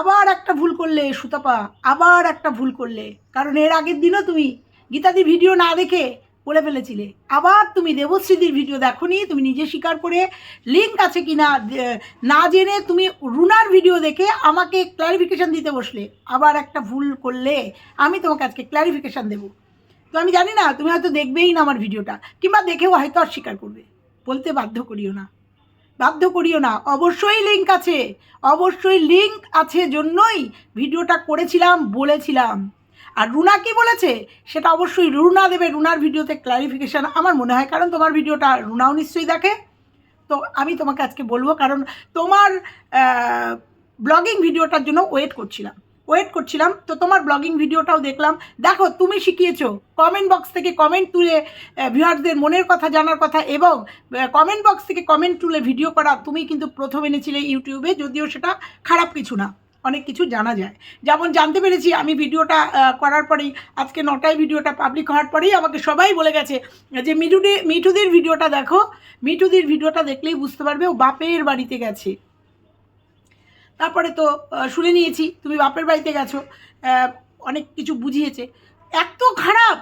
আবার একটা ভুল করলে, সুতাপা, আবার একটা ভুল করলে। কারণ এর আগের দিনও তুমি গীতাদি ভিডিও না দেখে বলে ফেলেছিলে। আবার তুমি দেবশ্রীদির ভিডিও দেখোনি, তুমি নিজে স্বীকার করে লিঙ্ক আছে কি না না জেনে তুমি রুনার ভিডিও দেখে আমাকে ক্লারিফিকেশান দিতে বসলে। আবার একটা ভুল করলে আমি তোমাকে আজকে ক্লারিফিকেশান দেবো। তো আমি জানি না, তুমি হয়তো দেখবেই না আমার ভিডিওটা, কিংবা দেখেও হয়তো অস্বীকার করবে। বলতে বাধ্য করিও না। বাধ্য করিও না। অবশ্যই লিঙ্ক আছে। অবশ্যই লিঙ্ক আছে জন্যই ভিডিওটা করেছিলাম, বলেছিলাম। আর রুনা কি বলেছে? সেটা অবশ্যই রুনা দেবে। রুনার ভিডিওতে ক্লারিফিকেশান আমার মনে হয়, কারণ তোমার ভিডিওটা রুনাও নিশ্চয়ই দেখে। তো আমি তোমাকে আজকে বলব, কারণ তোমার ব্লগিং ভিডিওটার জন্য ওয়েট করছিলাম। ওয়েট করছিলাম, তো তোমার ব্লগিং ভিডিওটাও দেখলাম। দেখো, তুমি শিখিয়েছো। কমেন্ট বক্স থেকে কমেন্ট তুলে ভিউয়ার্সদের মনের কথা, জানার কথা এবং কমেন্ট বক্স থেকে কমেন্ট তুলে ভিডিও করা তুমি কিন্তু প্রথম এনেছিলে ইউটিউবে যদিও সেটা খারাপ কিছু না। অনেক কিছু জানা যায়। যেমন জানতে পেরেছি, আমি ভিডিওটা করার পরেই, আজকে নটায় ভিডিওটা পাবলিক হওয়ার পরেই আমাকে সবাই বলে গেছে যে, মিঠুদি, মিঠুদির ভিডিওটা দেখো। মিঠুদির ভিডিওটা দেখলেই বুঝতে পারবে, ও বাপের বাড়িতে গেছে। তারপরে তো শুনে নিয়েছি, তুমি বাপের বাড়িতে গেছো অনেক কিছু বুঝিয়েছে। এত খারাপ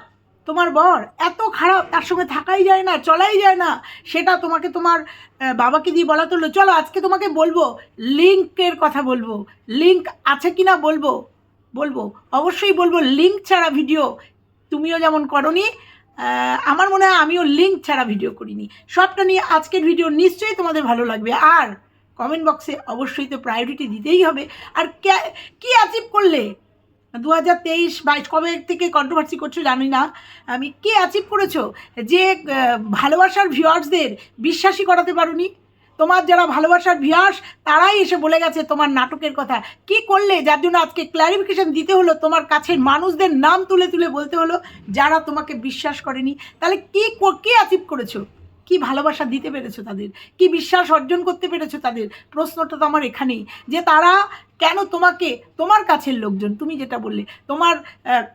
তোমার বর, এত খারাপ, তার সঙ্গে থাকাই যায় না, চলাই যায় না। সেটা তোমাকে তোমার বাবাকে দিয়ে বলা তুললো। চলো, আজকে তোমাকে বলব লিঙ্কের কথা বলব। লিঙ্ক আছে কি না বলব? বলব। অবশ্যই বলব লিঙ্ক ছাড়া ভিডিও তুমিও যেমন করনি আমার মনে হয় আমিও লিঙ্ক ছাড়া ভিডিও করিনি। সবটা নিয়ে আজকের ভিডিও নিশ্চয়ই তোমাদের ভালো লাগবে। আর কমেন্ট বক্সে অবশ্যই তো প্রায়োরিটি দিতেই হবে। আর কে- অ্যাচিভ করলে? দু হাজার তেইশ বাইশ কবে থেকে কন্ট্রোভার্সি করছ জানি না। আমি, কে অ্যাচিভ করেছ? যে ভালোবাসার ভিউয়ার্সদের বিশ্বাসই করাতে পারোনি। তোমার যারা ভালোবাসার ভিউয়ার্স তারাই এসে বলে গেছে তোমার নাটকের কথা। কি করলে? যার জন্য আজকে ক্ল্যারিফিকেশন দিতে হলো, তোমার কাছের মানুষদের নাম তুলে তুলে বলতে হলো, যারা তোমাকে বিশ্বাস করেনি। তাহলে কো- কি অ্যাচিভ করেছ? কি ভালোবাসা দিতে পেরেছ তাদের? কি বিশ্বাস অর্জন করতে পেরেছ তাদের? প্রশ্নটা তো আমার এখানেই। যে তারা কেন তোমাকে, তোমার কাছের লোকজন, তুমি যেটা বললে, তোমার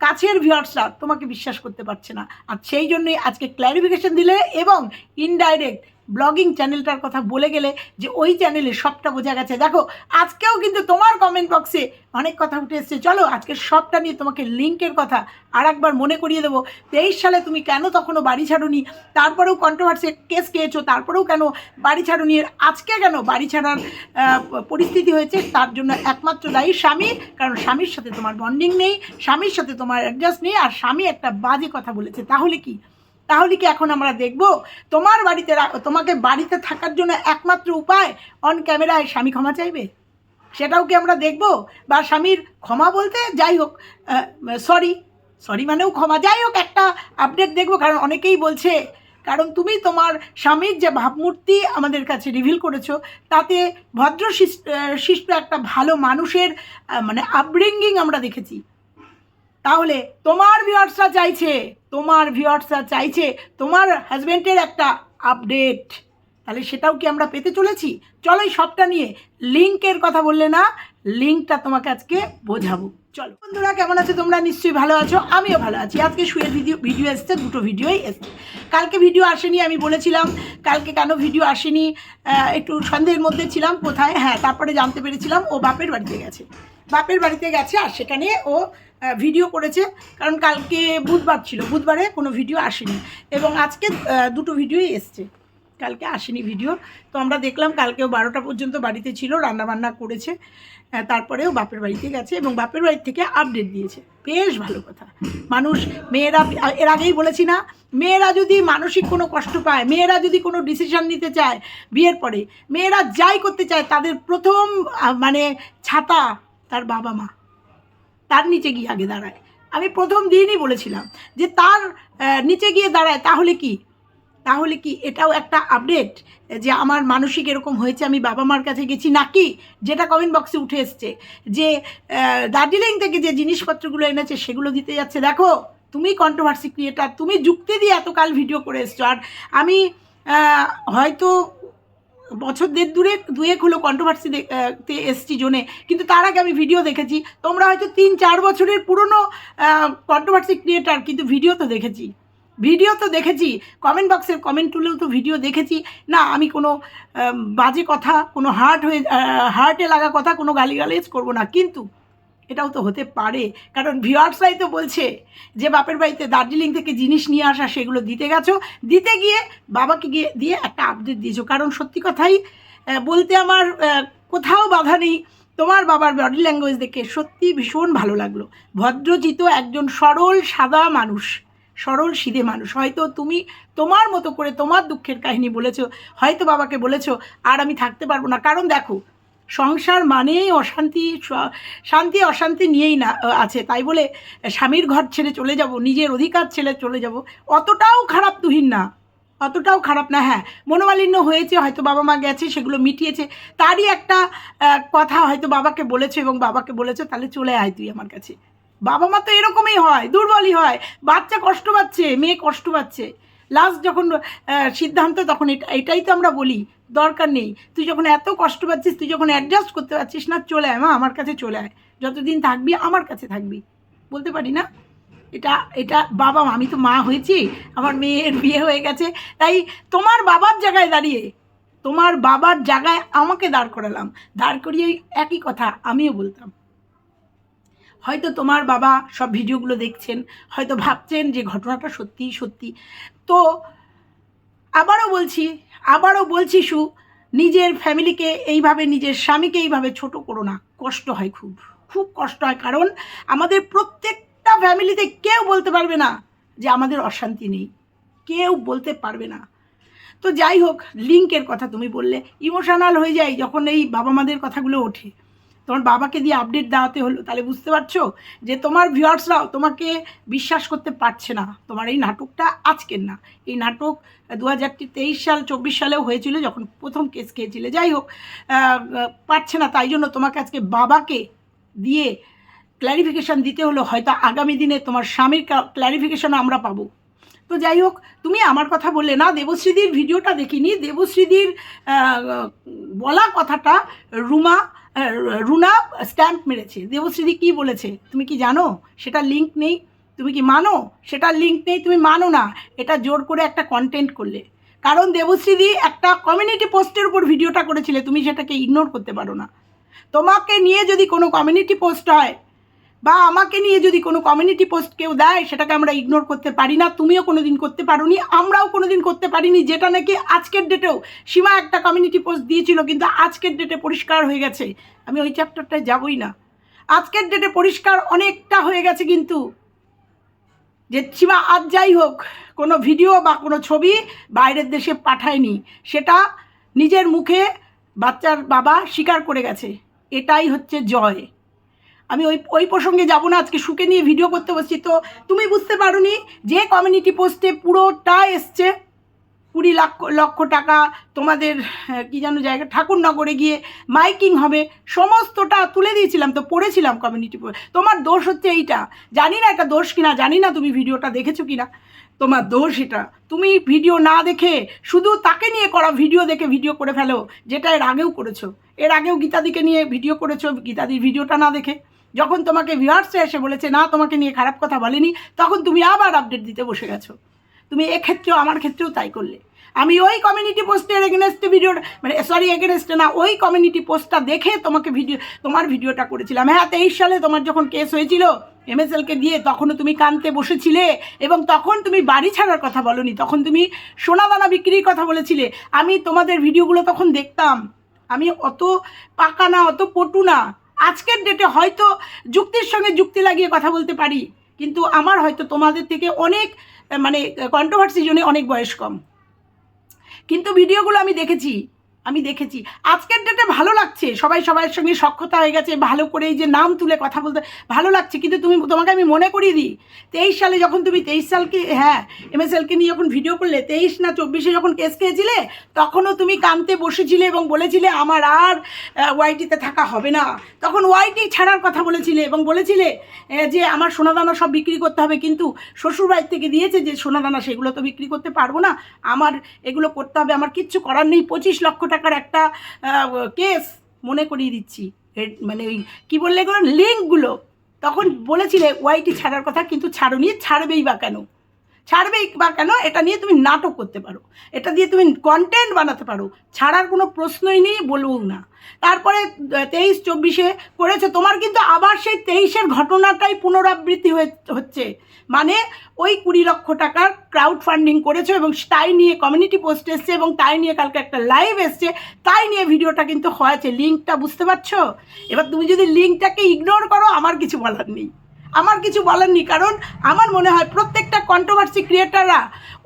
কাছের ভিউয়ার্সরা তোমাকে বিশ্বাস করতে পারছে না। আর সেই জন্যই আজকে ক্ল্যারিফিকেশন দিলে এবং ইনডাইরেক্ট ব্লগিং চ্যানেলটার কথা বলে গেলে যে ওই চ্যানেলে সবটা বোঝা গেছে। দেখো, আজকেও কিন্তু তোমার কমেন্ট বক্সে অনেক কথা উঠে এসছে। চলো আজকে সবটা নিয়ে তোমাকে লিঙ্কের কথা আর একবার মনে করিয়ে দেবো। তেইশ সালে তুমি কেন তখনও বাড়ি ছাড়ুনি? তারপরেও কন্ট্রোভার্সি কেস খেয়েছো, তারপরেও কেন বাড়ি ছাড়ুনি? আজকে কেন বাড়ি ছাড়ার পরিস্থিতি হয়েছে? তার জন্য একমাত্র দায়ী স্বামী, কারণ স্বামীর সাথে তোমার বন্ডিং নেই, স্বামীর সাথে তোমার অ্যাডজাস্ট নেই, আর স্বামী একটা বাজে কথা বলেছে। তাহলে কি? তাহলে কি এখন আমরা দেখব? তোমার বাড়িতে তোমাকে বাড়িতে থাকার জন্য একমাত্র উপায় অন ক্যামেরায় স্বামী ক্ষমা চাইবে? সেটাও কি আমরা দেখব? বা স্বামীর ক্ষমা বলতে যাই হোক সরি সরি মানেও ক্ষমা। যাই হোক, একটা আপডেট দেখব, কারণ অনেকেই বলছে, কারণ তুমি তোমার স্বামীর যে ভাবমূর্তি আমাদের কাছে রিভিল করেছ, তাতে ভদ্র শিষ্ট একটা ভালো মানুষের মানে আপব্রিঙ্গিং আমরা দেখেছি। তাহলে তোমার ভিউয়ার্সরা চাইছে, তোমার ভিউয়ার্সরা চাইছে তোমার হাজব্যান্ডের একটা আপডেট তাহলে সেটাও কি আমরা পেতে চলেছি? চলো এই সবটা নিয়ে লিঙ্কের কথা বললে না লিঙ্কটা তোমাকে আজকে বোঝাবো। চলো। বন্ধুরা, কেমন আছে তোমরা? নিশ্চয়ই ভালো আছো, আমিও ভালো আছি। আজকে শুয়ে ভিডিও ভিডিও এসছে, দুটো ভিডিওই এসছে। কালকে ভিডিও আসেনি, আমি বলেছিলাম। কালকে কেন ভিডিও আসেনি? একটু সন্দেহের মধ্যে ছিলাম কোথায়? হ্যাঁ তারপরে জানতে পেরেছিলাম, ও বাপের বাড়িতে গেছে। বাপের বাড়িতে গেছে, আর সেখানে ও ভিডিও করেছে, কারণ কালকে বুধবার ছিল, বুধবারে কোনো ভিডিও আসেনি। এবং আজকে দুটো ভিডিওই এসছে। কালকে আসেনি ভিডিও তো আমরা দেখলাম কালকেও বারোটা পর্যন্ত বাড়িতে ছিল, রান্নাবান্না করেছে তারপরেও বাপের বাড়িতে গেছে এবং বাপের বাড়ির থেকে আপডেট দিয়েছে। বেশ ভালো কথা। মানুষ, মেয়েরা এর আগেই বলেছি না, মেয়েরা যদি মানসিক কোনো কষ্ট পায়, মেয়েরা যদি কোনো ডিসিশন নিতে চায় বিয়ের পরে, মেয়েরা যাই করতে চায়, তাদের প্রথম মানে ছাতা তার বাবা মা তার নিচে গিয়ে আগে দাঁড়ায়। আমি প্রথম দিনই বলেছিলাম যে তার নিচে গিয়ে দাঁড়ায়, তাহলে কি? তাহলে কি? এটাও একটা আপডেট যে আমার মানসিক এরকম হয়েছে, আমি বাবা মার কাছে গেছি নাকি? যেটা কমেন্ট বক্সে উঠে এসছে যে দার্জিলিং থেকে যে জিনিসপত্রগুলো এনেছে সেগুলো দিতে যাচ্ছে। দেখো, তুমি কন্ট্রোভার্সি ক্রিয়েটার তুমি যুক্তি দিয়ে এতকাল ভিডিও করে এসছো। আর আমি হয়তো বছর দেড় দূরে, দুয়েক হলো কন্ট্রোভার্সি তে এসছি জোনে। কিন্তু তার আগে আমি ভিডিও দেখেছি। তোমরা হয়তো তিন, চার বছরের পুরনো কন্ট্রোভার্সি ক্রিয়েটার কিন্তু ভিডিও তো দেখেছি। ভিডিও তো দেখেছি। কমেন্ট বক্সের কমেন্ট তুলেও তো ভিডিও দেখেছি। না, আমি কোনো বাজে কথা, কোনো হার্ট হয়ে হার্টে লাগা কথা কোনো গালিগালিজ করব না। কিন্তু এটাও তো হতে পারে। কারণ ভিওয়ার্সরাই তো বলছে যে, বাপের বাড়িতে দার্জিলিং থেকে জিনিস নিয়ে আসা, সেগুলো দিতে গেছো। দিতে গিয়ে বাবাকে গিয়ে দিয়ে একটা আপডেট দিয়েছ। কারণ সত্যি কথাই বলতে আমার কোথাও বাধা নেই। তোমার বাবার বডি ল্যাঙ্গুয়েজ দেখে সত্যি ভীষণ ভালো লাগল। ভদ্রচিত একজন সরল, সাদা মানুষ, সরল, সিধে মানুষ। হয়তো তুমি তোমার মতো করে তোমার দুঃখের কাহিনী বলেছ, হয়তো বাবাকে বলেছ, আর আমি থাকতে পারব না। কারণ দেখো সংসার মানেই অশান্তি শান্তি, অশান্তি নিয়েই না আছে। তাই বলে স্বামীর ঘর ছেড়ে চলে যাব, নিজের অধিকার ছেড়ে চলে যাব, অতটাও খারাপ তুহিন না। অতটাও খারাপ না হ্যাঁ মনোমালিন্য হয়েছে, হয়তো বাবা মা গেছে, সেগুলো মিটিয়েছে। তারই একটা কথা হয়তো বাবাকে বলেছে এবং বাবাকে বলেছে, তাহলে চলে আয় তুই আমার কাছে। বাবা মা তো এরকমই হয়, দুর্বলই হয়। বাচ্চা কষ্ট পাচ্ছে, মেয়ে কষ্ট পাচ্ছে। লাস্ট যখন সিদ্ধান্ত তখন এটা, এটাই তো আমরা বলি, দরকার নেই। তুই যখন এত কষ্ট পাচ্ছিস, তুই যখন অ্যাডজাস্ট করতে পারছিস না, চলে আয় মা, আমার কাছে চলে আয়। যতদিন থাকবি, আমার কাছে থাকবি। বলতে পারি না? এটা এটা বাবা, আমি তো মা হয়েছি, আমার মেয়ের বিয়ে হয়ে গেছে, তাই তোমার বাবার জায়গায় দাঁড়িয়ে, তোমার বাবার জায়গায় আমাকে দাঁড় করালাম। দাঁড় করিয়ে একই কথা আমিও বলতাম। হয়তো তোমার বাবা সব ভিডিওগুলো দেখছেন, হয়তো ভাবছেন যে ঘটনাটা সত্যিই সত্যি। তো আবারও বলছি আবারও বলছি সু, নিজের ফ্যামিলিকে এইভাবে, নিজের স্বামীকে এইভাবে ছোট করো না। কষ্ট হয় খুব। খুব কষ্ট হয় কারণ আমাদের প্রত্যেকটা ফ্যামিলিতে কেউ বলতে পারবে না যে আমাদের অশান্তি নেই। কেউ বলতে পারবে না। তো যাই হোক লিঙ্কের কথা তুমি বললে, ইমোশনাল হয়ে যায় যখন এই বাবা মাদের কথাগুলো ওঠে। তোমার বাবাকে দিয়ে আপডেট দেওয়াতে হলো, তাহলে বুঝতে পারছ যে তোমার ভিউয়ার্সরাও তোমাকে বিশ্বাস করতে পারছে না। তোমার এই নাটকটা আজকের না। এই নাটক দু তেইশ সাল, চব্বিশ সালেও হয়েছিল যখন প্রথম কেস খেয়েছিলে। যাই হোক পারছে না, তাই জন্য তোমাকে আজকে বাবাকে দিয়ে ক্ল্যারিফিকেশান দিতে হলো। হয়তো আগামী দিনে তোমার স্বামীর ক্ল্যারিফিকেশান আমরা পাবো। তো যাই হোক, তুমি আমার কথা বললে না, দেবশ্রীদির ভিডিওটা দেখিনি। দেবশ্রীদির বলা কথাটা রুমা রুনা স্ট্যাম্প মেরেছে। দেবশ্রীদি কি বলেছে? তুমি কি জানো? সেটা লিঙ্ক নেই। তুমি কি মানো? সেটার লিঙ্ক নেই। তুমি মানো না। এটা জোর করে একটা কন্টেন্ট করলে। কারণ দেবশ্রীদি একটা কমিউনিটি পোস্টের উপর ভিডিওটা করেছিলে। তুমি সেটাকে ইগনোর করতে পারো না। তোমাকে নিয়ে যদি কোনো কমিউনিটি পোস্ট হয় বা আমাকে নিয়ে যদি কোনো কমিউনিটি পোস্ট কেউ দেয়, সেটাকে আমরা ইগনোর করতে পারি না, তুমিও কোনো দিন করতে পারোনি, আমরাও কোনো দিন করতে পারিনি, যেটা নাকি আজকের ডেটেও সীমা একটা কমিউনিটি পোস্ট দিয়েছিল, কিন্তু আজকের ডেটে পরিষ্কার হয়ে গেছে। আমি ওই চ্যাপ্টারটায় যাবই না। আজকের ডেটে পরিষ্কার অনেকটা হয়ে গেছে কিন্তু। যে সীমা আজ যাই হোক, কোনো ভিডিও বা কোনো ছবি বাইরের দেশে পাঠায়নি, সেটা নিজের মুখে বাচ্চার বাবা স্বীকার করে গেছে। এটাই হচ্ছে জয়। আমি ওই ওই প্রসঙ্গে যাব না আজকে সুকে নিয়ে ভিডিও করতে বসছি। তো তুমি বুঝতে পারোনি যে কমিউনিটি পোস্টে পুরোটা এসছে কুড়ি লক্ষ লক্ষ টাকা তোমাদের আহ, কি যেন জায়গা ঠাকুরনগরে গিয়ে মাইকিং হবে সমস্তটা তুলে দিয়েছিলাম তো পড়েছিলাম কমিউনিটি তোমার দোষ হচ্ছে এইটা। জানি না এটা দোষ কিনা জানি না তুমি ভিডিওটা দেখেছ কিনা। তোমার দোষ এটা। তুমি ভিডিও না দেখে শুধু তাকে নিয়ে করা ভিডিও দেখে ভিডিও করে ফেলো যেটা এর আগেও করেছ। এর আগেও গীতাদিকে নিয়ে ভিডিও করেছ গীতাদির ভিডিওটা না দেখে। যখন তোমাকে ভিউয়ার্সে এসে বলেছে, না, তোমাকে নিয়ে খারাপ কথা বলেনি, তখন তুমি আবার আপডেট দিতে বসে গেছো। তুমি এক্ষেত্রেও, আমার ক্ষেত্রেও তাই করলে। আমি ওই কমিউনিটি পোস্টের এগেনস্টে ভিডিও মানে সরি এগেনস্টে না, ওই কমিউনিটি পোস্টটা দেখে তোমাকে ভিডিও তোমার ভিডিওটা করেছিলাম। হ্যাঁ তেইশ সালে তোমার যখন কেস হয়েছিল এমএসএলকে দিয়ে, তখনও তুমি কানতে বসেছিলে এবং তখন তুমি বাড়ি ছাড়ার কথা বলনি। তখন তুমি সোনাদানা বিক্রির কথা বলেছিলে। আমি তোমাদের ভিডিওগুলো তখন দেখতাম। আমি অত পাকা না, অত পটু না। আজকের ডেটে হয়তো যুক্তির সঙ্গে যুক্তি লাগিয়ে কথা বলতে পারি, কিন্তু আমার হয়তো তোমাদের থেকে অনেক মানে কন্ট্রোভার্সি জন্য অনেক বয়স কম। কিন্তু ভিডিওগুলো আমি দেখেছি। আমি দেখেছি। আজকের ডেটে ভালো লাগছে। সবাই সবার সঙ্গে সক্ষতা হয়ে গেছে, ভালো করে এই যে নাম তুলে কথা বলতে, ভালো লাগছে। কিন্তু তুমি, তোমাকে আমি মনে করিয়ে দিই, তেইশ সালে যখন তুমি, তেইশ সালকে হ্যাঁ এমএসএলকে নিয়ে যখন ভিডিও করলে, তেইশ না চব্বিশে যখন কেস খেয়েছিলে, তখনও তুমি কানতে বসেছিলে এবং বলেছিলে, আমার আর ওয়াইটিতে থাকা হবে না। তখন ওয়াইটি ছাড়ার কথা বলেছিলে এবং বলেছিলে যে আমার সোনাদানা সব বিক্রি করতে হবে। কিন্তু শ্বশুরবাড়ির থেকে দিয়েছে যে, সোনাদানা সেগুলো তো বিক্রি করতে পারব না। আমার, এগুলো করতে হবে। আমার কিচ্ছু করার নেই। পঁচিশ লক্ষ টাকার একটা কেস মনে করিয়ে দিচ্ছি। মানে ওই কী বললে এগুলো? লিঙ্কগুলো তখন বলেছিলে ওয়াইটি ছাড়ার কথা, কিন্তু ছাড়ো নিয়ে ছাড়বেই বা কেন? ছাড়বেই বা কেন? এটা নিয়ে তুমি নাটক করতে পারো। এটা দিয়ে তুমি কন্টেন্ট বানাতে পারো। ছাড়ার কোনো প্রশ্নই নেই বলব না। তারপরে তেইশ চব্বিশে করেছে। তোমার কিন্তু আবার সেই তেইশের ঘটনাটাই পুনরাবৃত্তি হচ্ছে। মানে ওই কুড়ি লক্ষ টাকার ক্রাউড ফান্ডিং করেছ এবং তাই নিয়ে কমিউনিটি পোস্ট এসছে এবং তাই নিয়ে কালকে একটা লাইভ এসছে। তাই নিয়ে ভিডিওটা কিন্তু হয়েছে। লিঙ্কটা বুঝতে পারছ? এবার তুমি যদি লিঙ্কটাকে ইগনোর করো, আমার কিছু বলার নেই। আমার কিছু বলার নেই, কারণ আমার মনে হয় প্রত্যেকটা কন্ট্রোভার্সি ক্রিয়েটাররা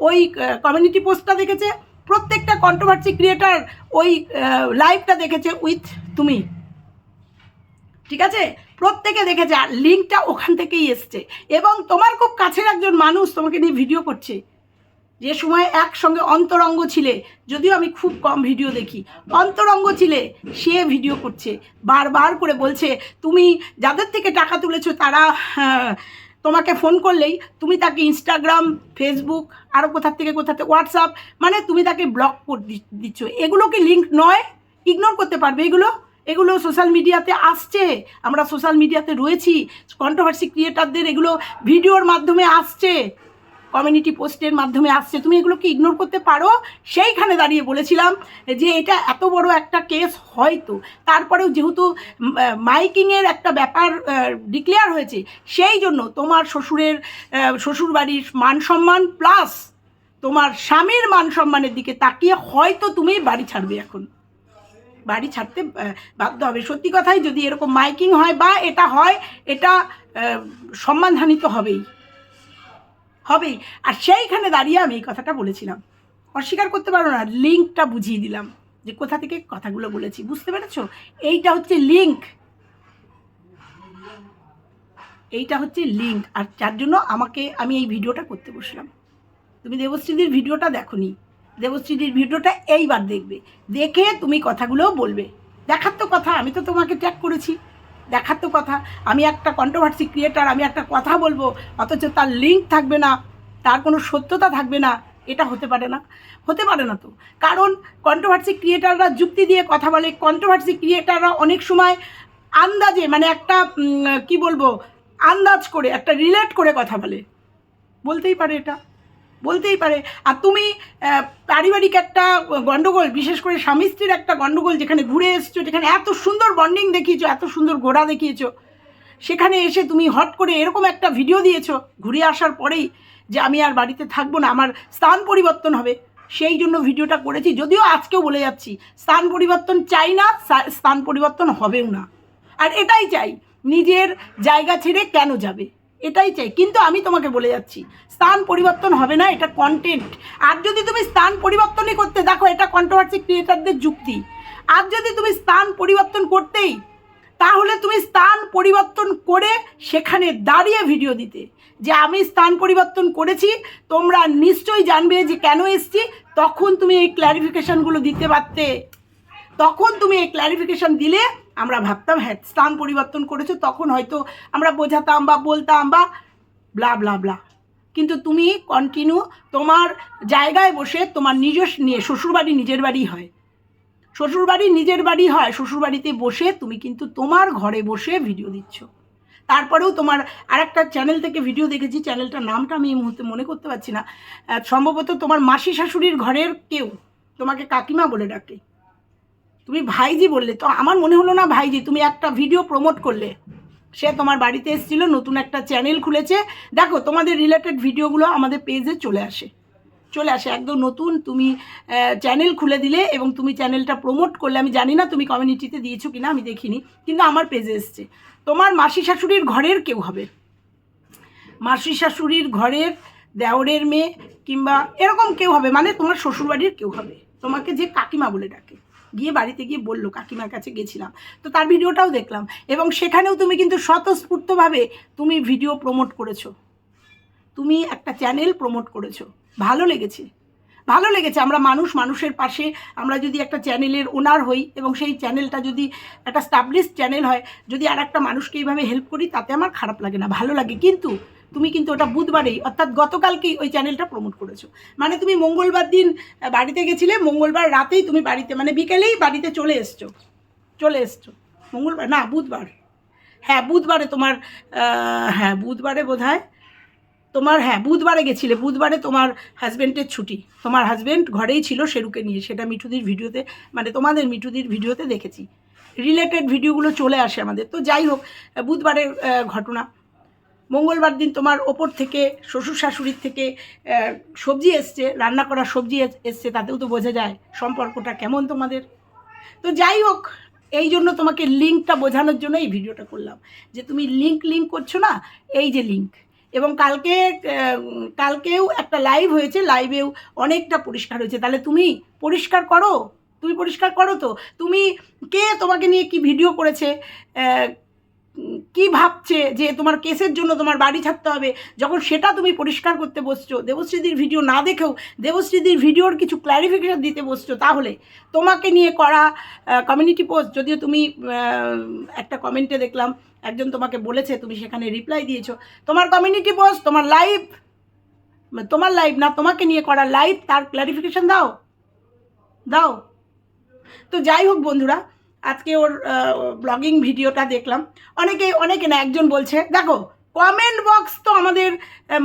ওই কমিউনিটি পোস্টটা দেখেছে। প্রত্যেকটা কন্ট্রোভার্সি ক্রিয়েটার ওই লাইভটা দেখেছে উইথ তুমি। ঠিক আছে? প্রত্যেকে দেখেছে আর লিঙ্কটা ওখান থেকেই এসছে। এবং তোমার খুব কাছের একজন মানুষ তোমাকে নিয়ে ভিডিও করছে। যে সময় একসঙ্গে অন্তরঙ্গ ছিলে যদিও আমি খুব কম ভিডিও দেখি। অন্তরঙ্গ ছিলে সে ভিডিও করছে। বারবার করে বলছে তুমি যাদের থেকে টাকা তুলেছো তারা হ্যাঁ, তোমাকে ফোন করলেই তুমি তাকে ইনস্টাগ্রাম ফেসবুক আরও কোথার থেকে কোথা থেকে হোয়াটসঅ্যাপ মানে তুমি তাকে ব্লক করে দিচ্ছ। এগুলো কি লিঙ্ক নয়? ইগনোর করতে পারবে এগুলো? এগুলো সোশ্যাল মিডিয়াতে আসছে। আমরা সোশ্যাল মিডিয়াতে রয়েছি। কন্ট্রোভার্সি ক্রিয়েটারদের এগুলো ভিডিওর মাধ্যমে আসছে। কমিউনিটি পোস্টের মাধ্যমে আসছে। তুমি এগুলোকে ইগনোর করতে পারো। সেইখানে দাঁড়িয়ে বলেছিলাম যে এটা এত বড় একটা কেস হয়তো। তারপরেও যেহেতু মাইকিংয়ের একটা ব্যাপার ডিক্লেয়ার হয়েছে, সেই জন্য তোমার শ্বশুরের শ্বশুরবাড়ির মান সম্মান প্লাস তোমার স্বামীর মান সম্মানের দিকে তাকিয়ে হয়তো তুমি বাড়ি ছাড়বে এখন। বাড়ি ছাড়তে বাধ্য হবে। সত্যি কথাই যদি এরকম মাইকিং হয় বা এটা হয় এটা আহ, সম্মানহানি তো হবেই। হবেই। আর সেইখানে দাঁড়িয়ে আমি এই কথাটা বলেছিলাম। অস্বীকার করতে পারো না লিঙ্কটা বুঝিয়ে দিলাম যে কোথা থেকে কথাগুলো বলেছি। বুঝতে পেরেছ? এইটা হচ্ছে লিঙ্ক। এইটা হচ্ছে লিঙ্ক। আর যার জন্য আমাকে আমি এই ভিডিওটা করতে বসলাম। তুমি দেবশ্রীদের ভিডিওটা দেখোনি। দেবশ্রীদির ভিডিওটা এইবার দেখবে। দেখে তুমি কথাগুলো বলবে। দেখার তো কথা, আমি তো তোমাকে ট্যাগ করেছি। দেখার তো কথা। আমি একটা কন্ট্রোভার্সি ক্রিয়েটার আমি একটা কথা বলব। অথচ তার লিঙ্ক থাকবে না, তার কোনো সত্যতা থাকবে না। এটা হতে পারে না। হতে পারে না তো। কারণ কন্ট্রোভার্সি ক্রিয়েটাররা যুক্তি দিয়ে কথা বলে। কন্ট্রোভার্সি ক্রিয়েটাররা অনেক সময় আন্দাজে মানে একটা কি বলব, আন্দাজ করে, একটা রিলেট করে কথা বলে। বলতেই পারে এটা। বলতেই পারে। আর তুমি পারিবারিক একটা গণ্ডগোল বিশেষ করে স্বামী স্ত্রীর একটা গণ্ডগোল যেখানে ঘুরে এসছো, যেখানে এত সুন্দর বন্ডিং দেখিয়েছো, এত সুন্দর গোড়া দেখিয়েছো, সেখানে এসে তুমি হট করে এরকম একটা ভিডিও দিয়েছ ঘুরে আসার পরেই যে আমি আর বাড়িতে থাকব না, আমার স্থান পরিবর্তন হবে। সেই জন্য ভিডিওটা করেছি, যদিও আজকেও বলে যাচ্ছি, স্থান পরিবর্তন চাই না স্থান পরিবর্তন হবেও না। আর এটাই চাই, নিজের জায়গা ছেড়ে কেন যাবে? এটাই চাই। কিন্তু আমি তোমাকে বলে যাচ্ছি, স্থান পরিবর্তন হবে না, এটা কন্টেন্ট আর যদি তুমি স্থান পরিবর্তনই করতে, দেখো এটা কন্ট্রোভার্সি ক্রিয়েটারদের যুক্তি। আর যদি তুমি স্থান পরিবর্তন করতেই, তাহলে তুমি স্থান পরিবর্তন করে সেখানে দাঁড়িয়ে ভিডিও দিতে। যে আমি স্থান পরিবর্তন করেছি, তোমরা নিশ্চয়ই জানবে যে কেন এসছি, তখন তুমি এই ক্ল্যারিফিকেশনগুলো দিতে পারতে। তখন তুমি এই ক্ল্যারিফিকেশন দিলে আমরা ভাবতাম হ্যাঁ স্থান পরিবর্তন করেছ, তখন হয়তো আমরা বোঝাতাম বা বলতাম বা ব্লা ব্লা ব্লা কিন্তু তুমি কন্টিনিউ তোমার জায়গায় বসে তোমার নিজস্ব নিয়ে, শ্বশুরবাড়ি নিজের বাড়ি হয়। শ্বশুরবাড়ি নিজের বাড়ি হয়, শ্বশুরবাড়িতে বসে তুমি কিন্তু তোমার ঘরে বসে ভিডিও দিচ্ছ। তারপরেও তোমার আরেকটা চ্যানেল থেকে ভিডিও দেখেছি চ্যানেলটার নামটা আমি এই মুহূর্তে মনে করতে পারছি না। সম্ভবত তোমার মাসি শাশুড়ির ঘরের কেউ, তোমাকে কাকিমা বলে ডাকে। তুমি ভাইজি বললে, তো আমার মনে হলো না ভাইজি, তুমি একটা ভিডিও প্রমোট করলে। সে তোমার বাড়িতে এসেছিল, নতুন একটা চ্যানেল খুলেছে। দেখো, তোমাদের রিলেটেড ভিডিওগুলো আমাদের পেজে চলে আসে। চলে আসে, একদম নতুন, তুমি চ্যানেল খুলে দিলে এবং তুমি চ্যানেলটা প্রমোট করলে। আমি জানি না তুমি কমিউনিটিতে দিয়েছ কি না আমি দেখিনি, কিন্তু আমার পেজে এসছে। তোমার মাসি শাশুড়ির ঘরের কেউ হবে? মাসি শাশুড়ির ঘরের দেওরের মেয়ে কিংবা এরকম কেউ হবে? মানে তোমার শ্বশুরবাড়ির কেউ হবে? তোমাকে যে কাকিমা বলে ডাকে। গিয়ে বাড়িতে গিয়ে বলল, কাকিমার কাছে গেছিলাম। তো তার ভিডিওটাও দেখলাম এবং সেখানেও তুমি কিন্তু স্বতঃস্ফূর্তভাবে তুমি ভিডিও প্রমোট করেছ। তুমি একটা চ্যানেল প্রমোট করেছ। ভালো লেগেছে। ভালো লেগেছে। আমরা মানুষ, মানুষের পাশে আমরা যদি একটা চ্যানেলের ওনার হই এবং সেই চ্যানেলটা যদি একটা স্টাবলিশ চ্যানেল হয়, যদি আর একটা মানুষকে এইভাবে হেল্প করি, তাতে আমার খারাপ লাগে না, ভালো লাগে। কিন্তু তুমি কিন্তু ওটা বুধবারেই, অর্থাৎ গতকালকেই ওই চ্যানেলটা প্রমোট করেছ। মানে তুমি মঙ্গলবার দিন বাড়িতে গেছিলে, মঙ্গলবার রাতেই তুমি বাড়িতে মানে বিকেলেই বাড়িতে চলে এসছো। চলে এসছো। মঙ্গলবার, না, বুধবার। হ্যাঁ বুধবারে তোমার হ্যাঁ বুধবারে বোধ হয় তোমার হ্যাঁ বুধবারে গেছিলে। বুধবারে তোমার হাজব্যান্ডের ছুটি। তোমার হাজব্যান্ড ঘরেই ছিল শেরুকে নিয়ে। সেটা মিঠুদির ভিডিওতে মানে তোমাদের মিঠুদির ভিডিওতে দেখেছি। রিলেটেড ভিডিওগুলো চলে আসে আমাদের। তো যাই হোক বুধবারের ঘটনা। মঙ্গলবার দিন তোমার ওপর থেকে, শ্বশুর শাশুড়ির থেকে সবজি এসছে, রান্না করা সবজি এস- এসছে, তাতেও তো বোঝা যায় সম্পর্কটা কেমন তোমাদের। তো যাই হোক, এই জন্য তোমাকে লিঙ্কটা বোঝানোর জন্য এই ভিডিওটা করলাম। যে তুমি লিঙ্ক লিঙ্ক করছ না, এই যে লিঙ্ক। এবং কালকে কালকেও একটা লাইভ হয়েছে, লাইভেও অনেকটা পরিষ্কার হয়েছে। তাহলে তুমি পরিষ্কার করো, তুমি পরিষ্কার করো তো? তুমি কে তোমাকে নিয়ে কি ভিডিও করেছে? কি ভাবছে যে তোমার কেসের জন্য তোমার বাড়ি ছাড়তে হবে? যখন সেটা তুমি পরিষ্কার করতে বসছো, দেবশ্রীদির ভিডিও না দেখেও দেবশ্রীদির ভিডিওর কিছু ক্ল্যারিফিকেশন দিতে বসছো তাহলে তোমাকে নিয়ে করা কমিউনিটি পোস্ট যদিও তুমি একটা কমেন্টে দেখলাম, একজন তোমাকে বলেছে, তুমি সেখানে রিপ্লাই দিয়েছ। তোমার কমিউনিটি পোস্ট তোমার লাইভ তোমার লাইভ না, তোমাকে নিয়ে করা লাইভ তার ক্ল্যারিফিকেশন দাও। দাও। তো যাই হোক বন্ধুরা আজকে ওর ব্লগিং ভিডিওটা দেখলাম। অনেকে অনেকে না, একজন বলছে, দেখো কমেন্ট বক্স তো আমাদের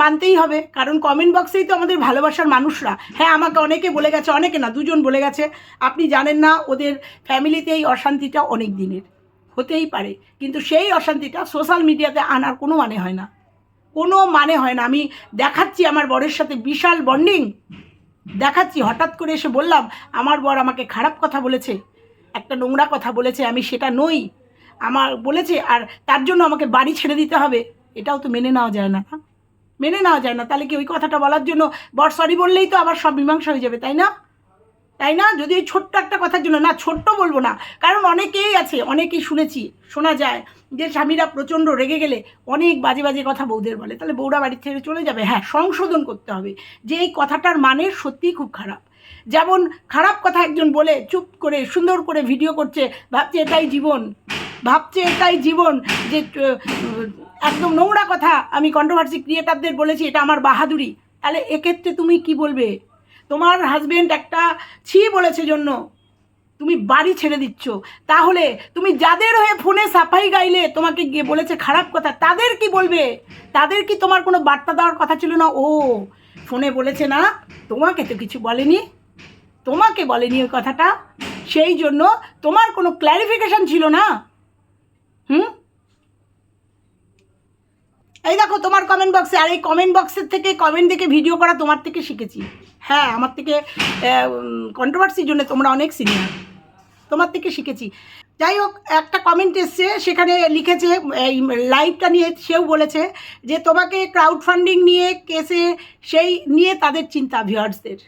মানতেই হবে। কারণ কমেন্ট বক্সেই তো আমাদের ভালোবাসার মানুষরা। হ্যাঁ আমাকে অনেকে বলে গেছে, অনেকে না, দুজন বলে গেছে, আপনি জানেন না, ওদের ফ্যামিলিতে এই অশান্তিটা অনেক দিনের। হতেই পারে। কিন্তু সেই অশান্তিটা সোশ্যাল মিডিয়াতে আনার কোনো মানে হয় না। কোনো মানে হয় না। আমি দেখাচ্ছি আমার বরের সাথে বিশাল বন্ডিং দেখাচ্ছি, হঠাৎ করে এসে বললাম, আমার বর আমাকে খারাপ কথা বলেছে। একটা নোংরা কথা বলেছে, আমি সেটা নই। আমার বলেছে, আর তার জন্য আমাকে বাড়ি ছেড়ে দিতে হবে। এটাও তো মেনে নেওয়া যায় না। মেনে নেওয়া যায় না। তাহলে কি ওই কথাটা বলার জন্য, বর সরি বললেই তো আবার সব মীমাংসা হয়ে যাবে, তাই না? তাই না? যদি ওই ছোট্ট একটা কথার জন্য, না, ছোট্ট বলব না, কারণ অনেকেই আছে, অনেকেই শুনেছি, শোনা যায় যে স্বামীরা প্রচণ্ড রেগে গেলে অনেক বাজে বাজে কথা বউদের বলে। তাহলে বউরা বাড়ি থেকে চলে যাবে। হ্যাঁ সংশোধন করতে হবে যে এই কথাটার মানে সত্যিই খুব খারাপ। যেমন খারাপ কথা একজন বলে, চুপ করে, সুন্দর করে ভিডিও করছে, ভাবছে এটাই জীবন। ভাবছে এটাই জীবন যে একদম নোংরা কথা আমি কন্ট্রোভার্সি ক্রিয়েটারদের বলেছি, এটা আমার বাহাদুরি। তাহলে এক্ষেত্রে তুমি কি বলবে? তোমার হাজবেন্ড একটা ছি বলেছে জন্য, তুমি বাড়ি ছেড়ে দিচ্ছ। তাহলে তুমি যাদের হয়ে ফোনে সাফাই গাইলে, তোমাকে গিয়ে বলেছে খারাপ কথা, তাদের কি বলবে? তাদের কি তোমার কোনো বার্তা দেওয়ার কথা ছিল না? ও, ফোনে বলেছে না, তোমাকে তো কিছু বলেনি। তোমাকে বলেনি ওই কথাটা? সেই জন্য তোমার কোনো ক্ল্যারিফিকেশন ছিল না? হুম? এই দেখো, তোমার কমেন্ট বক্সে আর এই কমেন্ট বক্সের থেকে কমেন্ট দেখে ভিডিও করা তোমার থেকে শিখেছি। হ্যাঁ আমার থেকে কন্ট্রোভার্সির জন্য তোমরা অনেক সিনিয়র তোমার থেকে শিখেছি। যাই হোক, একটা কমেন্ট এসছে, সেখানে লিখেছে, এই লাইভটা নিয়ে সেও বলেছে যে, তোমাকে ক্রাউড ফান্ডিং নিয়ে কেসে সেই, নিয়ে তাদের চিন্তা ভিউয়ার্সদের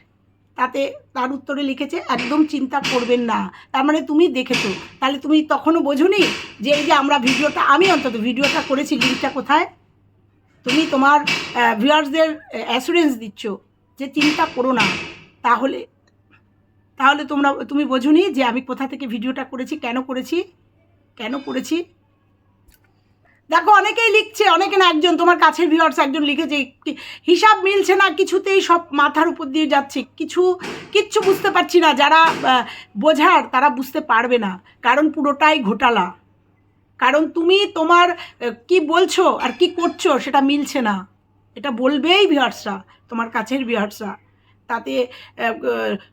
তাতে তার উত্তরে লিখেছে, একদম চিন্তা করবেন না। তার মানে তুমি দেখেছ। তাহলে তুমি তখনও বোঝোনি যে এই যে আমরা ভিডিওটা, আমি অন্তত ভিডিওটা করেছি লিঙ্কটা কোথায়? তুমি তোমার ভিউয়ার্সদের অ্যাসুরেন্স দিচ্ছ যে চিন্তা করো না। তাহলে তাহলে তোমরা, তুমি বোঝোনি যে আমি কোথা থেকে ভিডিওটা করেছি, কেন করেছি? কেন করেছি? দেখো, অনেকেই লিখছে, অনেকে না, একজন, তোমার কাছের ভিউয়ার্স একজন লিখেছে হিসাব মিলছে না, কিছুতেই সব মাথার উপর দিয়ে যাচ্ছে। কিছু, কিচ্ছু বুঝতে পারছি না, যারা বোঝার, তারা বুঝতে পারবে না, কারণ পুরোটাই ঘোটালা। কারণ তুমি তোমার কি বলছো আর কি করছ, সেটা মিলছে না। এটা বলবেই ভিউয়ার্সরা তোমার কাছের ভিউয়ার্সরা তাতে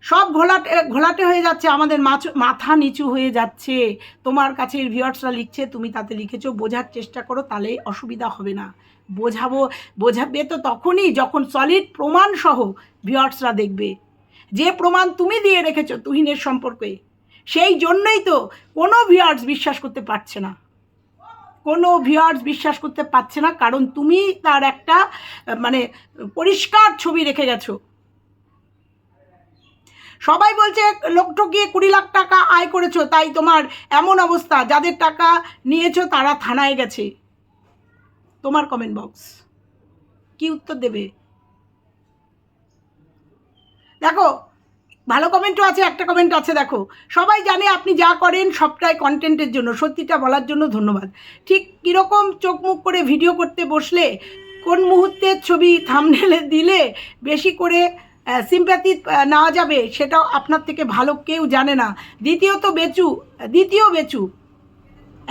সব ঘোলাটে ঘোলাটে হয়ে যাচ্ছে, আমাদের মাছ- মাথা নিচু হয়ে যাচ্ছে। তোমার কাছে ভিউয়ার্সরা লিখছে, তুমি তাতে লিখেছো, বোঝার চেষ্টা করো, তাহলে অসুবিধা হবে না। বোঝাবো, বোঝাবে তো তখনই, যখন সলিড প্রমাণ সহ ভিউয়ার্সরা দেখবে। যে প্রমাণ তুমি দিয়ে রেখেছো তুহিনের সম্পর্কে, সেই জন্যই তো কোনো ভিউয়ার্স বিশ্বাস করতে পারছে না। কোনো ভিউয়ার্স বিশ্বাস করতে পারছে না, কারণ তুমি তার একটা মানে পরিষ্কার ছবি রেখে গেছো। সবাই বলছে, লোক ঠকিয়ে কুড়ি লাখ টাকা আয় করেছ, তাই তোমার এমন অবস্থা। যাদের টাকা নিয়েছো, তারা থানায় গেছে। তোমার কমেন্ট বক্স কি উত্তর দেবে? দেখো, ভালো কমেন্টও আছে, একটা কমেন্ট আছে, দেখো। সবাই জানে আপনি যা করেন, সবটাই কন্টেন্টের জন্য। সত্যিটা বলার জন্য ধন্যবাদ। ঠিক কীরকম চোখ মুখ করে ভিডিও করতে বসলে, কোন মুহূর্তের ছবি থামনেলে দিলে, বেশি করে সিম্প্যাথি নেওয়া যাবে, সেটাও আপনার থেকে ভালো, কেউ জানে না। দ্বিতীয়ত বেচু, দ্বিতীয় বেচু।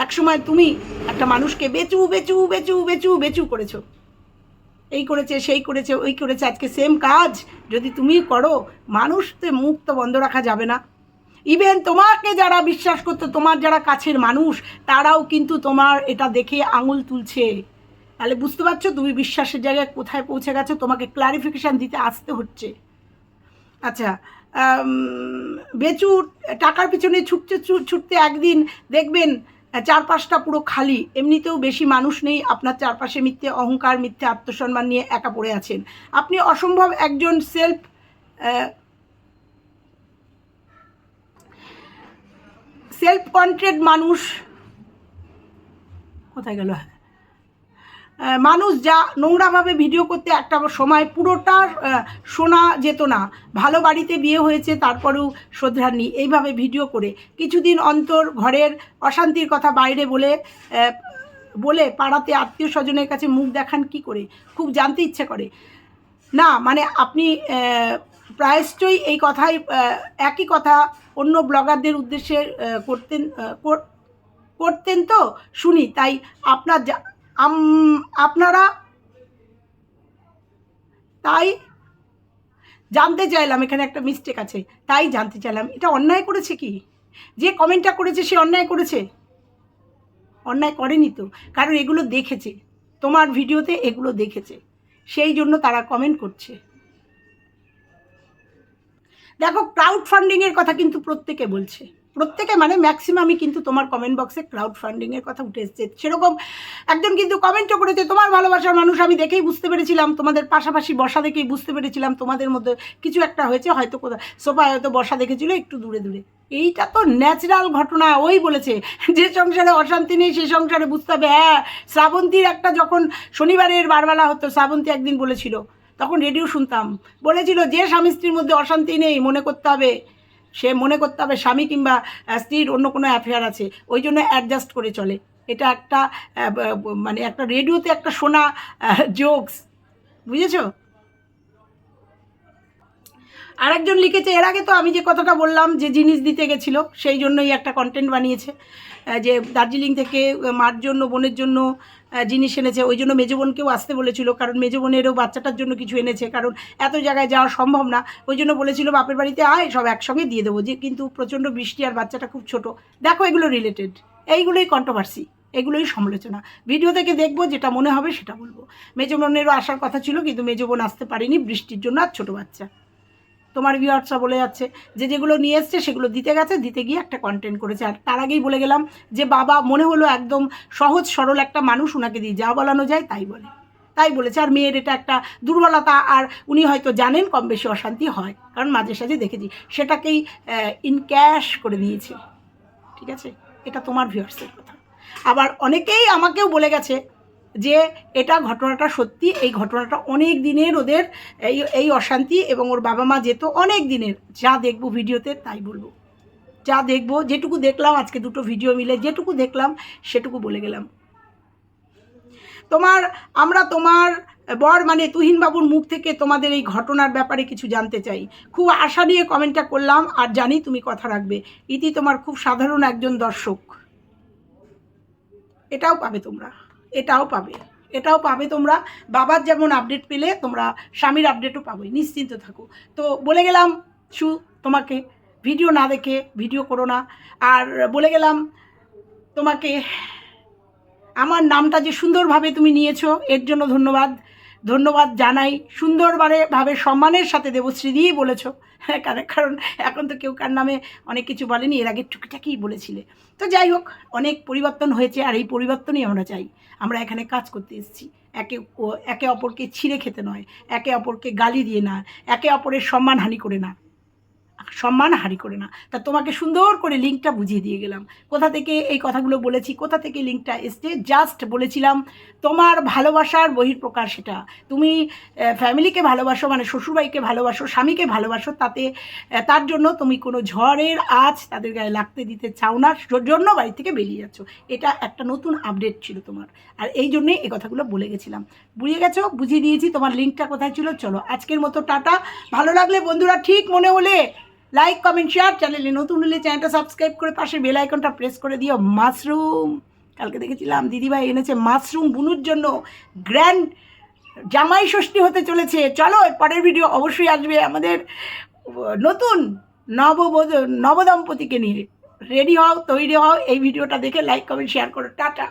একসময় তুমি একটা মানুষকে বেচু বেচু বেচু বেচু বেচু করেছ। এই করেছে, সেই করেছে, ওই করেছে, আজকে সেম কাজ। যদি তুমি করো মানুষ তো মুখ তো বন্ধ রাখা যাবে না। ইভেন তোমাকে যারা বিশ্বাস করতো, তোমার যারা কাছের মানুষ, তারাও কিন্তু তোমার এটা দেখে আঙুল তুলছে। তাহলে বুঝতে পারছ, তুমি বিশ্বাসের জায়গায় কোথায় পৌঁছে গেছো, তোমাকে ক্লারিফিকেশান দিতে আসতে হচ্ছে। আচ্ছা বেচু, টাকার পিছনে ছুটতে ছুটতে একদিন দেখবেন চারপাশটা পুরো খালি। এমনিতেও বেশি মানুষ নেই, আপনার চারপাশে মিথ্যে অহংকার, মিথ্যে আত্মসম্মান নিয়ে একা পড়ে আছেন। আপনি অসম্ভব একজন সেলফ সেলফ কন্ট্রেড মানুষ। কোথায় গেল? হ্যাঁ মানুষ যা নোংরাভাবে ভিডিও করতে একটা সময় পুরোটা শোনা যেত না। ভালো বাড়িতে বিয়ে হয়েছে, তারপরেও শ্রদ্ধার নি এইভাবে ভিডিও করে কিছুদিন অন্তর ঘরের অশান্তির কথা বাইরে বলে বলে পাড়াতে আত্মীয় স্বজনের কাছে মুখ দেখান কি করে? খুব জানতে ইচ্ছে করে। না মানে আপনি প্রায়শ্চই এই কথাই একই কথা অন্য ব্লগারদের উদ্দেশ্যে করতেন করতেন তো শুনি। তাই আপনার আপনারা তাই জানতে চাইলাম, এখানে একটা মিস্টেক আছে, তাই জানতে চাইলাম। এটা অন্যায় করেছে কি? যে কমেন্টটা করেছে, সে অন্যায় করেছে? অন্যায় করেনি তো, কারণ এগুলো দেখেছে। তোমার ভিডিওতে এগুলো দেখেছে। সেই জন্য তারা কমেন্ট করছে। দেখো ক্রাউড ফান্ডিংয়ের কথা কিন্তু প্রত্যেকে বলছে। প্রত্যেকে মানে ম্যাক্সিমামই কিন্তু তোমার কমেন্ট বক্সে ক্রাউড ফান্ডিংয়ের কথা উঠে এসছে। সেরকম একজন কিন্তু কমেন্টও করেছে, তোমার ভালোবাসার মানুষ আমি দেখেই বুঝতে পেরেছিলাম, তোমাদের পাশাপাশি বসা দেখেই বুঝতে পেরেছিলাম, তোমাদের মধ্যে কিছু একটা হয়েছে, হয়তো কোথাও সোফায় হয়তো বসা দেখেছিল একটু দূরে দূরে। এইটা তো ন্যাচারাল ঘটনা, ওই বলেছে, যে সংসারে অশান্তি নেই সেই সংসারে বুঝতে হবে। হ্যাঁ শ্রাবন্তীর একটা যখন শনিবারের বারবেলা হতো, শ্রাবন্তী একদিন বলেছিল, তখন রেডিও শুনতাম, বলেছিল, যে স্বামী স্ত্রীর মধ্যে অশান্তি নেই, মনে করতে হবে। সে মনে করতে হবে স্বামী কিংবা স্ত্রীর অন্য কোনো অ্যাফেয়ার আছে। ওই জন্য অ্যাডজাস্ট করে চলে। এটা একটা মানে একটা রেডিওতে একটা শোনা জোকস বুঝেছ? আরেকজন লিখেছে, এর আগে তো আমি যে কথাটা বললাম যে জিনিস দিতে গেছিল, সেই জন্যই একটা কন্টেন্ট বানিয়েছে যে দার্জিলিং থেকে মার জন্য, বোনের জন্য জিনিস এনেছে। ওই জন্য মেজো বোনকেও আসতে বলেছিল, কারণ মেজো বোনেরও বাচ্চাটার জন্য কিছু এনেছে, কারণ এত জায়গায় যাওয়া সম্ভব না। ওই জন্য বলেছিল, বাপের বাড়িতে আয়, সব একসঙ্গে দিয়ে দেবো। যে কিন্তু প্রচণ্ড বৃষ্টি আর বাচ্চাটা খুব ছোট। দেখো এগুলো রিলেটেড এইগুলোই কন্ট্রোভার্সি এগুলোই সমালোচনা। ভিডিও থেকে দেখব যেটা মনে হবে সেটা বলব। মেজো বোনেরও আসার কথা ছিল, কিন্তু মেজো বোন আসতে পারেনি বৃষ্টির জন্য আর ছোটো বাচ্চা। তোমার ভিউয়ার্সরা বলে যাচ্ছে যে যেগুলো নিয়ে এসছে সেগুলো দিতে গেছে, দিতে গিয়ে একটা কন্টেন্ট করেছে। আর তার আগেই বলে গেলাম যে বাবা মনে হলো একদম সহজ সরল একটা মানুষ ওনাকে দিয়ে যা বলানো যায় তাই বলে। তাই বলেছে। আর মেয়ের এটা একটা দুর্বলতা আর উনি হয়তো জানেন কম বেশি অশান্তি হয়। কারণ মাঝে সাঝে দেখেছি সেটাকেই ইনক্যাশ করে দিয়েছে। ঠিক আছে? এটা তোমার ভিউয়ার্সের কথা। আবার অনেকেই আমাকেও বলে গেছে যে এটা ঘটনাটা সত্যি, এই ঘটনাটা অনেক দিনের ওদের এই এই অশান্তি এবং ওর বাবা মা যেত অনেক দিনের। যা দেখব ভিডিওতে তাই বলব। যা দেখব, যেটুকু দেখলাম, আজকে দুটো ভিডিও মিলে যেটুকু দেখলাম, সেটুকু বলে গেলাম। তোমার, আমরা তোমার বর মানে তুহিন বাবুর মুখ থেকে তোমাদের এই ঘটনার ব্যাপারে কিছু জানতে চাই। খুব আশা নিয়ে কমেন্টটা করলাম, আর জানি তুমি কথা রাখবে। ইতি তোমার খুব সাধারণ একজন দর্শক। এটাও পাবে তোমরা। এটাও পাবে। এটাও পাবে তোমরা। বাবার যেমন আপডেট পেলে তোমরা স্বামীর আপডেটও পাবে নিশ্চিন্ত থাকো। তো বলে গেলাম শু তোমাকে ভিডিও না দেখে ভিডিও করো না। আর বলে গেলাম, তোমাকে, আমার নামটা যে সুন্দরভাবে তুমি নিয়েছো, এর জন্য ধন্যবাদ। ধন্যবাদ জানাই। সুন্দরভাবে, ভাবে সম্মানের সাথে দেবশ্রী দিয়েই বলেছ। হ্যাঁ কারণ এখন তো কেউ কার নামে অনেক কিছু বলেনি, এর আগে টুকিটাকিই বলেছিলে। তো যাই হোক, অনেক পরিবর্তন হয়েছে আর এই পরিবর্তনই আমরা চাই। আমরা এখানে কাজ করতে এসেছি। একে একে অপরকে ছিঁড়ে খেতে নয়, একে অপরকে গালি দিয়ে না, একে অপরের সম্মানহানি করে না। সম্মান হারি করে না। তা তোমাকে সুন্দর করে লিঙ্কটা বুঝিয়ে দিয়ে গেলাম। কোথা থেকে এই কথাগুলো বলেছি, কোথা থেকে লিঙ্কটা এসছে? জাস্ট বলেছিলাম, তোমার ভালোবাসার বহিঃপ্রকাশ সেটা। তুমি ফ্যামিলিকে ভালোবাসো মানে শ্বশুরবাড়িকে ভালোবাসো, স্বামীকে ভালোবাসো, তাতে তার জন্য তুমি কোনো ঝড়ের আজ তাদের গায়ে লাগতে দিতে চাও না জন্য বাড়ি থেকে বেরিয়ে যাচ্ছ। এটা একটা নতুন আপডেট ছিল তোমার। আর এই জন্যেই এই কথাগুলো বলে গেছিলাম। বুঝে গেছো? বুঝিয়ে দিয়েছি, তোমার লিঙ্কটা কোথায় ছিল? চলো আজকের মতো টাটা। ভালো লাগলে বন্ধুরা ঠিক মনে হলে লাইক কমেন্ট শেয়ার চ্যানেলে নতুন হলে চ্যানেলটা সাবস্ক্রাইব করে পাশে বেল আইকনটা প্রেস করে দিও। মাশরুম কালকে দেখেছিলাম, দিদিভাই এনেছে মাশরুম বুনুর জন্য গ্র্যান্ড জামাই ষষ্ঠী হতে চলেছে। চলো পরের ভিডিও অবশ্যই আসবে আমাদের নতুন নববধ, নবদম্পতিকে নিয়ে। রেডি হও, তৈরি হও, এই ভিডিওটা দেখে লাইক কমেন্ট শেয়ার করো। টাটা।